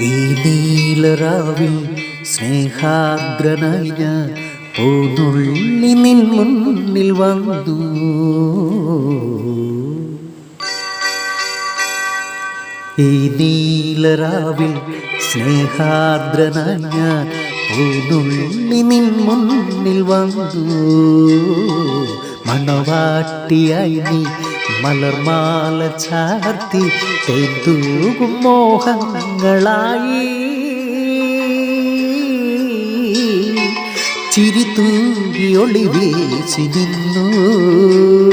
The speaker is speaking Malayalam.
ഈ നീലറാവിൽ സ്നേഹാഗ്രനായി ഞാൻ നിൻ മുന്നിൽ വന്നു. ഈ നീലറാവിൽ സ്നേഹാർദ്രനായി ഞാൻ നിൻ മുന്നിൽ വന്നു. മണവാട്ടിയായി നീ മലർമാല ചാർത്തി തേന്തൂകും മോഹങ്ങളായി. ചിരി തൂകി ഒളി വീശി നിന്നു.